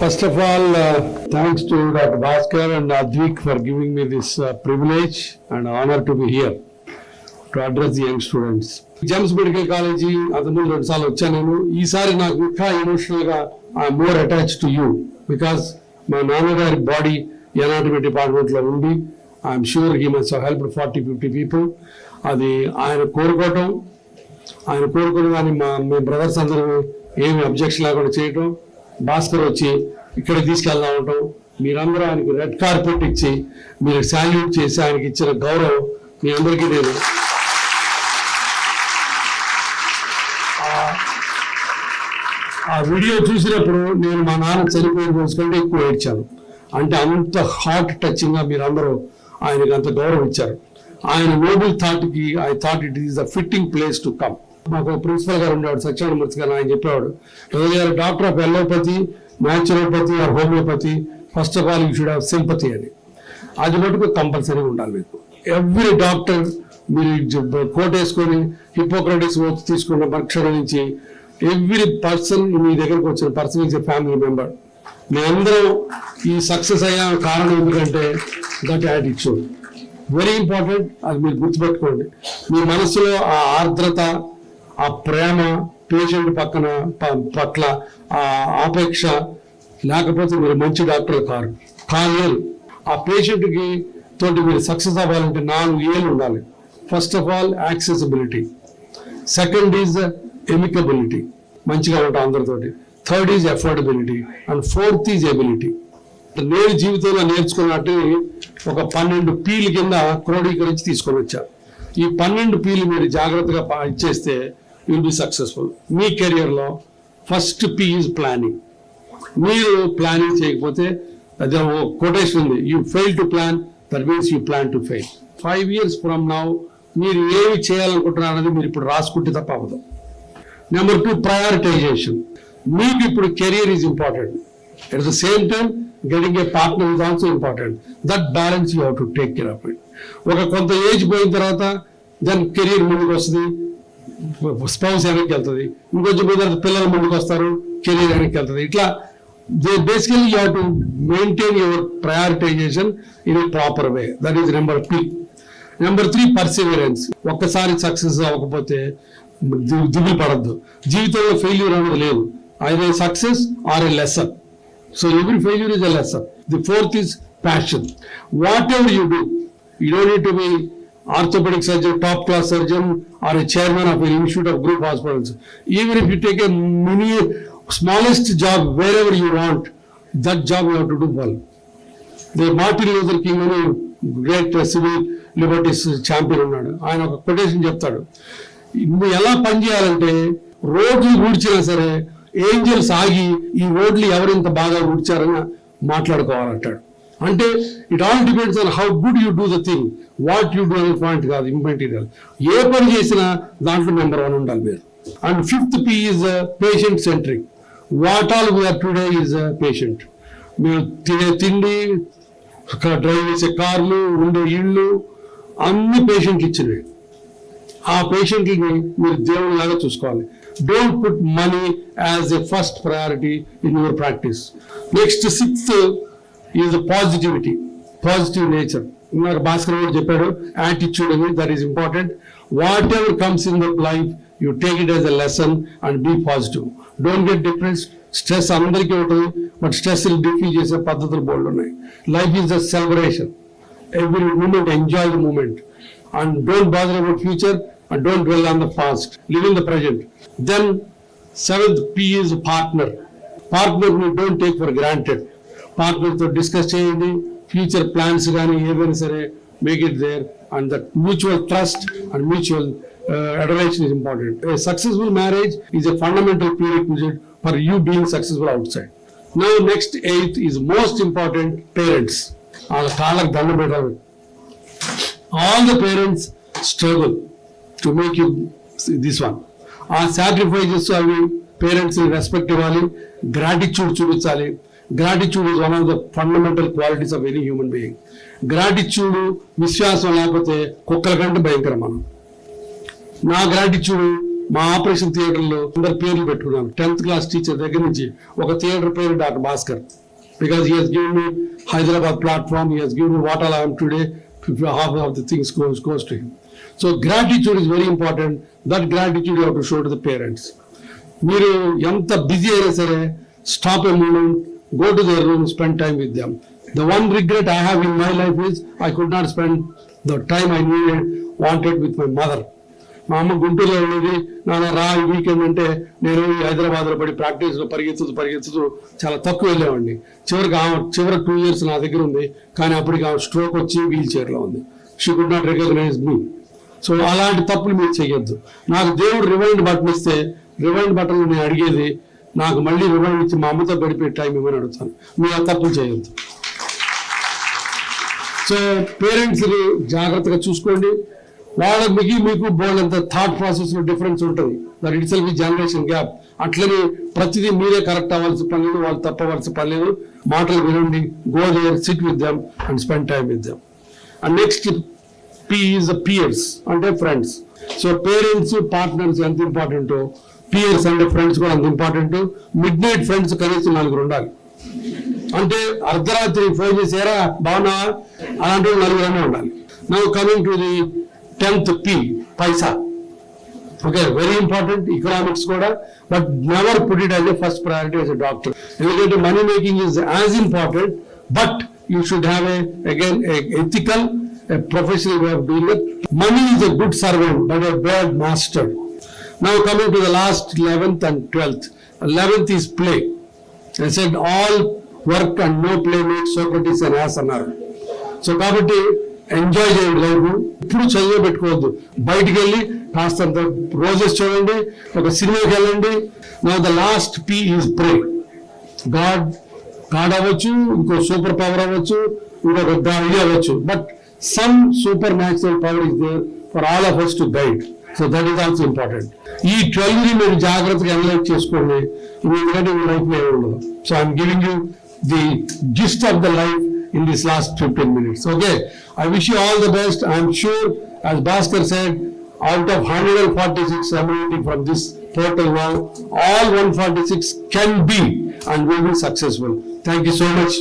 First of all, uh, thanks to Dr. Bhaskar and uh, Advik for giving me this uh, privilege and honor to be here to address the young students. GEMS medical college అంతకుముందు రెండు సార్లు వచ్చాను నేను. ఈసారి నాకు ఇంకా ఎమోషనల్గా I more attach to you because మా నాన్నగారి బాడీ ఎనాటమీ డిపార్ట్మెంట్లో ఉండి I'm sure he must help forty fifty people అది ఆయన కోరుకోవటం. ఆయన కోరుకోవడం కానీ మా మీ బ్రదర్స్ అందరూ ఏమి అబ్జెక్షన్ లేకుండా చేయటం. భాస్కర్ వచ్చి ఇక్కడ తీసుకెళ్దాం ఉంటాం మీరందరూ ఆయనకి రెడ్ కార్పెట్ ఇచ్చి మీరు సాల్యూట్ చేసి ఆయనకి ఇచ్చిన గౌరవం మీ అందరికీ నేను ఆ- వీడియో చూసినప్పుడు నేను మా నాన్న చనిపోయిన రోజు ఎక్కువ ఏడ్చాను. అంటే అంత హార్ట్ టచింగ్గా మీరందరూ ఆయనకు అంత గౌరవం ఇచ్చారు. ఆయన noble థాట్కి I thought it is the fitting place to come. మాకు ప్రిన్సిపల్ గారు ఉండేవాడు సత్యనారాయణమూర్తి గారు ఆయన చెప్పేవాడు. రోజు గారు doctor of allopathy naturopathy or homeopathy first of all you should have sympathy అని. అది మటుకు కంపల్సరీ ఉండాలి మీకు. ఎవ్రీ డాక్టర్ మీరు కోట్ వేసుకొని హిపోక్రటిస్ ఓత్ తీసుకున్న మక్షరం నుంచి ఎవ్రీ పర్సన్ మీ దగ్గరకు వచ్చిన పర్సన్ ఇస్ ఫ్యామిలీ మెంబర్ మేమందరం ఈ సక్సెస్ అయ్యే కారణం ఎందుకంటే దట్ యాటిట్యూడ్ వెరీ ఇంపార్టెంట్ అది మీరు గుర్తుపెట్టుకోండి. మీ మనసులో ఆ ఆర్ద్రత ఆ ప్రేమ పేషెంట్ పక్కన ప- పట్ల ఆ ఆపేక్ష లేకపోతే మీరు మంచి డాక్టర్ కారు. కాలేరు ఆ పేషెంట్కి తోటి మీరు సక్సెస్ అవ్వాలంటే నాలుగు ఏళ్ళు ఉండాలి. First of all accessibility. Second is amicability. మంచిగా ఉంటాం అందరితోటి. Third is affordability and fourth is ability. నేను జీవితంలో నేర్చుకున్నట్టు ఒక పన్నెండు పీలు కింద క్రోడీకరించి తీసుకొని వచ్చాను ఈ పన్నెండు పీలు మీరు జాగ్రత్తగా పా- ఇచ్చేస్తే విల్ బి సక్సెస్ఫుల్ మీ కెరియర్లో ఫస్ట్ పీ ఈజ్ ప్లానింగ్ మీరు ప్లానింగ్ చేయకపోతే అదే కొటేషన్ ఉంది. You fail to plan that means you plan to fail five years from now మీరు ఏమి చేయాలనుకుంటున్నారు అనేది మీరు ఇప్పుడు రాసుకుంటే తప్ప అవ్వదు. నెంబర్ టూ ప్రయారిటైజేషన్ మీకు ఇప్పుడు career is important at the same time getting a partner is also important that balance you have to take care of it ఒక కొంత ఏజ్ పోయిన తర్వాత దాని కెరియర్ ముందుకు వస్తుంది స్పౌస్ వెనక్కి వెళ్తుంది. ఇంకొంచెం పోయిన పిల్లల పిల్లలు ముందుకు వస్తారు కెరీర్ వెనక్కి వెళ్తుంది. ఇట్లా basically you to maintain your prioritisation in proper way that is number P number three perseverance ఒక్కసారి సక్సెస్ అవ్వకపోతే దిగులు పడద్దు. జీవితంలో ఫెయిల్యూర్ అనేది లేదు. Either success or a lesson so every failure is a lesson the fourth is passion whatever you do you don't need to be orthopaedic surgeon top class surgeon or a chairman of institute of group hospitals even if you take a mini smallest job wherever you want that job you who do well they Martin Luther King అని great civil liberties champion ఉన్నాడు. ఆయన ఒక quotation చెప్తాడు. నువ్వు ఎలా పనిచేయాలంటే రోడ్లు ఊడ్చినా సరే ఏంజల్స్ ఆగి ఈ రోడ్లు ఎవరింత బాగా ఊడ్చారని మాట్లాడుకోవాలంటాడు. అంటే it all depends on how good you do the thing what you do అనే పాయింట్ కాదు ఇంపెంటీరియల్ ఏ పని చేసినా దాంట్లో నెంబర్ వన్ ఉండాలి మీరు. And fifth P is patient centric what all we are today is patient మీరు తినే తిండి డ్రైవ్ చేసే కార్లు ఉండే ఇళ్ళు అన్ని పేషెంట్ ఇచ్చినవి. ఆ పేషెంట్ని మీరు దేవుని లాగా చూసుకోవాలి. Don't put money as a first priority in your practice next sixth is positivity positive nature ఇందాక భాస్కర్ కూడా చెప్పాడు యాటిట్యూడ్ అని that is important whatever comes in the life you take it as a lesson and be positive don't get depressed stress అందరికీ ఉంటుంది but stress డిఫీల్ చేసే పద్ధతులు బోల్డ్ ఉన్నాయి. Life is a celebration every moment enjoy the moment. And don't bother about future and don't dwell on the past. Live in the present. Then seventh p is partner. Partner ని don't take for పార్ట్నర్తో discuss చేయండి. Future plans కానీ ఏమైనా సరే make it there and that mutual trust and mutual admiration is important successful marriage is a fundamental prerequisite for you being successful outside నా next eighth is most important parents వాళ్ళ కాళ్ళకు దండ పెట్టాలి. All the parents struggle to make you this one ఆ sacrifices అవి పేరెంట్స్ని respect ఇవ్వాలి gratitude చూపించాలి. Gratitude is one of the fundamental qualities of any human being gratitude విశ్వాసం లేకపోతే కుక్కల కంటే భయంకరం మనం. నా గ్రాటిట్యూడ్ మా ఆపరేషన్ థియేటర్లో అందరు పేర్లు పెట్టుకున్నాను. టెన్త్ క్లాస్ టీచర్ దగ్గర నుంచి ఒక థియేటర్ పేరు doctor Bhaskar. Because he has give me Hyderabad platform he has give me what all I'm today half of the things goes goes to him so gratitude is very important that gratitude you have show to the parents మీరు ఎంత busy అయినా సరే stop a moment go to their room spend time with them. The one regret I have in my life is I could not spend the time I needed, wanted with my mother మా అమ్మ గుంటూరులో ఉండేది. నాన్న రా ఈ weekend అంటే నేను ఈ హైదరాబాద్లో పడి ప్రాక్టీస్లో పరిగెత్తుతూ పరిగెత్తుతూ చాలా తక్కువ వెళ్ళేవాడిని. చివరికి ఆమె చివరి టూ ఇయర్స్ నా దగ్గర ఉంది. కానీ అప్పటికి ఆమె స్ట్రోక్ వచ్చి వీల్ చైర్లో ఉంది. She could not recognise me so అలాంటి తప్పులు మీరు చేయొద్దు. నాకు దేవుడు రివైండ్ బటన్ ఇస్తే రివైండ్ బటన్ నేను అడిగేది నాకు మళ్ళీ రివైండ్ ఇచ్చి మా అమ్మతో గడిపే టైం ఇవ్వని అడుగుతాను. మీరు ఆ తప్పులు చేయొద్దు. సో పేరెంట్స్ జాగ్రత్తగా చూసుకోండి. వాళ్ళకి మీకు బోల్డ్ అంత థాట్ ప్రాసెస్లో డిఫరెన్స్ ఉంటుంది. That it's be generation gap అట్లనే ప్రతిదీ మీరే కరెక్ట్ అవ్వాల్సిన పని లేదు వాళ్ళు తప్పవలసిన పని లేదు. మాటలు వినండి go there sit with them and spend time with them and next P is peers అంటే ఫ్రెండ్స్ సో పేరెంట్స్ పార్ట్నర్స్ ఎంత ఇంపార్టెంట్ పియర్స్ అండ్ ఫ్రెండ్స్ కూడా అంత ఇంపార్టెంట్ మిడ్ నైట్ ఫ్రెండ్స్ కనీసం నలుగురు ఉండాలి. అంటే అర్ధరాత్రి ఫోన్ చేసారా బాగున్నావా? అలాంటి నలుగురు ఉండాలి. Now coming to the tenth P paisa okay very important economics కూడా. But never put it as a first priority as a doctor ఎందుకంటే money making is as important but you should have a again ethical professional way money is a good servant but a bad master Now coming to the last eleventh and twelfth eleventh is play I said all work and no play make Socrates అని యాస్ అన్నారు. So కాబట్టి enjoy చేయండి life ఇప్పుడు చదివే పెట్టుకోవద్దు. బయటికి వెళ్ళి కాస్తంత రోజెస్ చూడండి ఒక సినిమాకి వెళ్ళండి. నా the last P is pray God God అవ్వచ్చు ఇంకో సూపర్ పవర్ అవ్వచ్చు ఇంకొక ఇది అవ్వచ్చు. But some supernatural power is there for all of us to guide so that is also important ఈ ట్వెల్వ్ని మీరు జాగ్రత్తగా అనలైజ్ చేసుకోండి ఇది ఎందుకంటే మీ లైఫ్లో ఉండదు so I'm giving you the gist of the life in this last 15 minutes. Okay, I wish you all the best. I am sure, as Bhaskar said, out of 146 emanating from this portal now, all 146 can be and will be successful. Thank you so much.